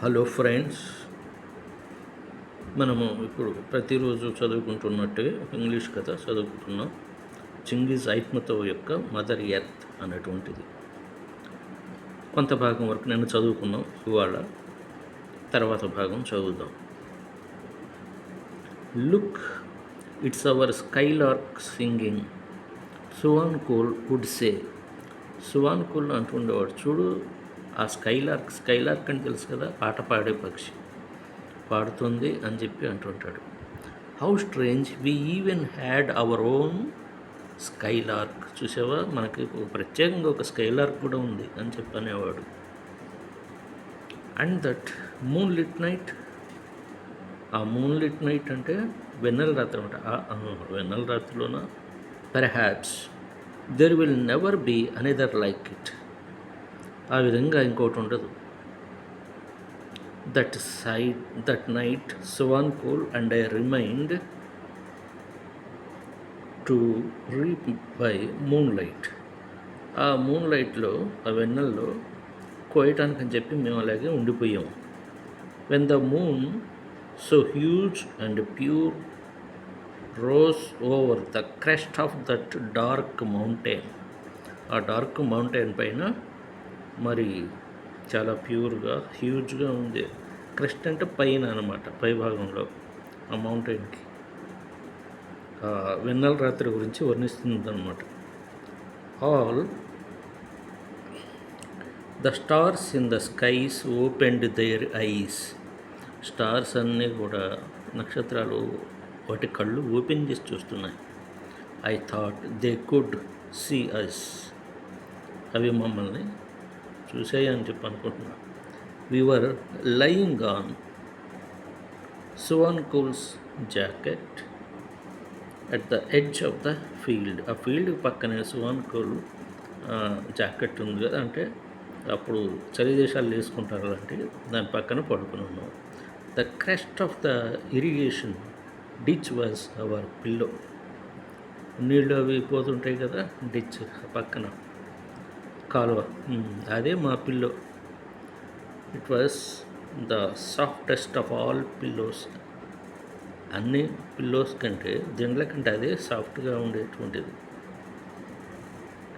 Hello friends. మనము ఇప్పుడు ప్రతిరోజు చదువుకుంటున్నట్టే ఇంగ్లీష్ కథ చదువుకుంటున్నాం. చింగిజ్ ఐత్మతో యొక్క మదర్ ఎర్త్ అనేటువంటిది. కొంత భాగం వరకు నేను చదువుకున్నాం ఇవాళ. తర్వాత భాగం చదువుదాం. Look it's our skylark singing Suan Kool would say Suan Kool అంటుండేవాడు చూడు ఆ స్కైలార్క్ స్కైలార్క్ అని తెలుసు కదా పాట పాడే పక్షి. పాడుతుంది అని చెప్పి అంటుంటాడు. How strange we even had our own skylark. చూసావా? మనకి ప్రత్యేకంగా ఒక స్కైలార్క్ కూడా ఉంది అని చెప్పనేవాడు. And that moon lit night ఆ మూన్ లిట్ నైట్ అంటే వెన్నెల రాత్రి అనమాట వెన్నెల రాత్రిలోన? Perhaps there will never be another like it ఆ విధంగా ఇంకోటి ఉండదు. That side that night Suan Kool and I remind to reap by moon light ఆ మూన్ లైట్లో ఆ వెన్నెల్లో కోయటానికి అని చెప్పి మేము అలాగే ఉండిపోయాము. When the moon so huge and pure rose over the crest of that dark mountain ఆ డార్క్ మౌంటైన్ పైన మరి చాలా ప్యూర్గా హ్యూజ్గా ఉంది క్రెస్ట్ అంటే పైన అనమాట పై భాగంలో ఆ మౌంటైన్కి. వెన్నెల రాత్రి గురించి వర్ణిస్తుందన్నమాట. All the stars in the skies opened their eyes. Stars అన్నీ కూడా నక్షత్రాలు వాటి కళ్ళు ఓపెన్ చేసి చూస్తున్నాయి. I thought they could see us. అవి మమ్మల్ని చూసాయి అని చెప్పి అనుకుంటున్నా. We were lying on Suan Kool's jacket at the edge of the field ఆ ఫీల్డ్ పక్కనే సువాన్ కూల్ జాకెట్ ఉంది కదా అంటే అప్పుడు చలి దేశాలు వేసుకుంటారు అంటే దాని పక్కన పడుకుని ఉన్నాం. The crest of the irrigation ditch was our pillow నీళ్ళు అవి పోతుంటాయి కదా డిచ్ పక్కన. కాలువ. అదే మా pillow it was the softest of all pillows అన్ని పిల్లోస్ కంటే దిండ్ల కంటే అదే సాఫ్ట్గా ఉండేటువంటిది.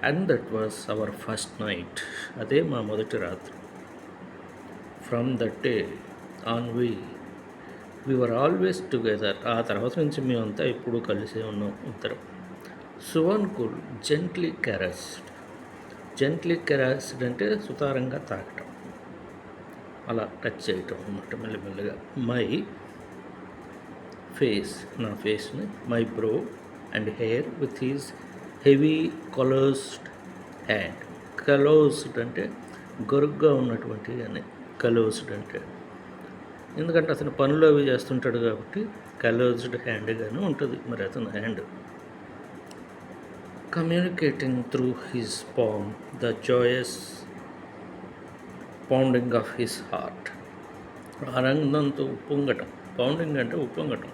And that was our first night అదే మా మొదటి రాత్రి. From that day on we were always together ఆ తర్వాత నుంచి మేమంతా ఎప్పుడూ కలిసే ఉన్నాం ఇద్దరం. సువన్ కుల్ జెంట్లీ కెరస్డ్ జెంట్లీ కెరాసిడ్ అంటే సుతారంగా తాకటం అలా టచ్ చేయటం అనమాట మెల్లిమెల్లిగా. మై ఫేస్ నా ఫేస్ని my brow and hair with his heavy callused hand. Callused అంటే గొరుగ్గా ఉన్నటువంటి అని. కలోస్డ్ అంటే. ఎందుకంటే అతను పనులు అవి చేస్తుంటాడు కాబట్టి కలోజ్డ్ హ్యాండ్గానే ఉంటుంది. మరి అతని hand communicating through his poem the joyous pounding of his heart ఆనందంతో ఉప్పొంగటం. పౌండింగ్ అంటే ఉప్పొంగటం.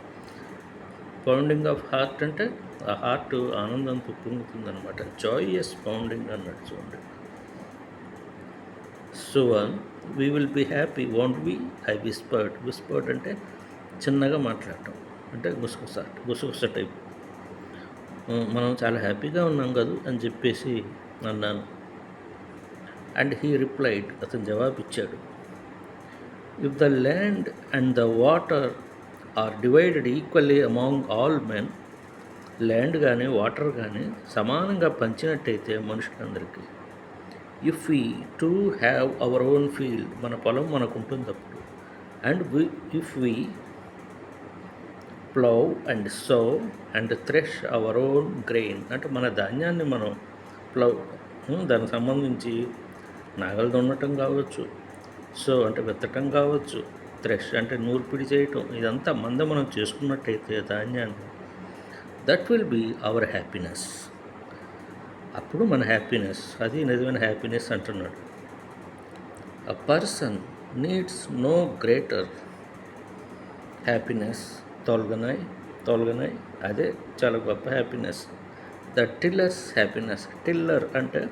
పౌండింగ్ ఆఫ్ హార్ట్ అంటే ఆ హార్ట్ ఆనందంతో ఉప్పొంగుతుంది అనమాట పౌండింగ్ అన్నట్టు చూడండి. So we will be happy want be I whispered whispered అంటే చిన్నగా మాట్లాడటం. అంటే గుసగుస గుసగుస టైప్. మనం చాలా హ్యాపీగా ఉన్నాం కదా అని చెప్పేసి అన్నాను. అండ్ హీ రిప్లైడ్ అతను జవాబు ఇచ్చాడు if the land and the water are divided equally among all men land కానీ వాటర్ కానీ సమానంగా పంచినట్టయితే మనుషులందరికీ if we to have our own field మన పొలం మనకు ఉంటుంది అప్పుడు. And we if we plough and sow and thresh our own grain అంటే మన ధాన్యాన్ని మనం ప్లౌ దానికి సంబంధించి నాగలు దున్నటం కావచ్చు సో అంటే విత్తటం కావచ్చు థ్రెష్ అంటే నూర్పిడి చేయటం ఇదంతా మంద మనం చేసుకున్నట్టయితే ధాన్యాన్ని that will be our happiness అప్పుడు మన హ్యాపీనెస్ అది నిజమైన హ్యాపీనెస్ అంటున్నాడు. A person needs no greater happiness తొలగనాయి తొలగనాయి అదే చాలా గొప్ప happiness the tiller's happiness tiller అంటే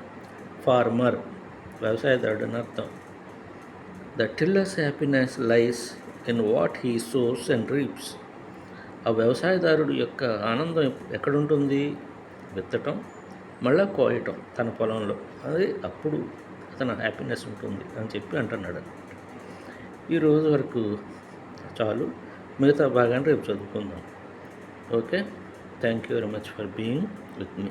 ఫార్మర్ వ్యవసాయదారుడు అని అర్థం. The tiller's happiness lies in what he source and reaps ఆ వ్యవసాయదారుడు యొక్క ఆనందం ఎక్కడుంటుంది? విత్తటం మళ్ళా కోయటం తన పొలంలో. అది అప్పుడు అతను హ్యాపీనెస్ ఉంటుంది అని చెప్పి అంటున్నాడు ఈరోజు వరకు చాలు. మిగతా భాగాన్ని రేపు చదువుకుందాం. Okay? Thank you very much for being with me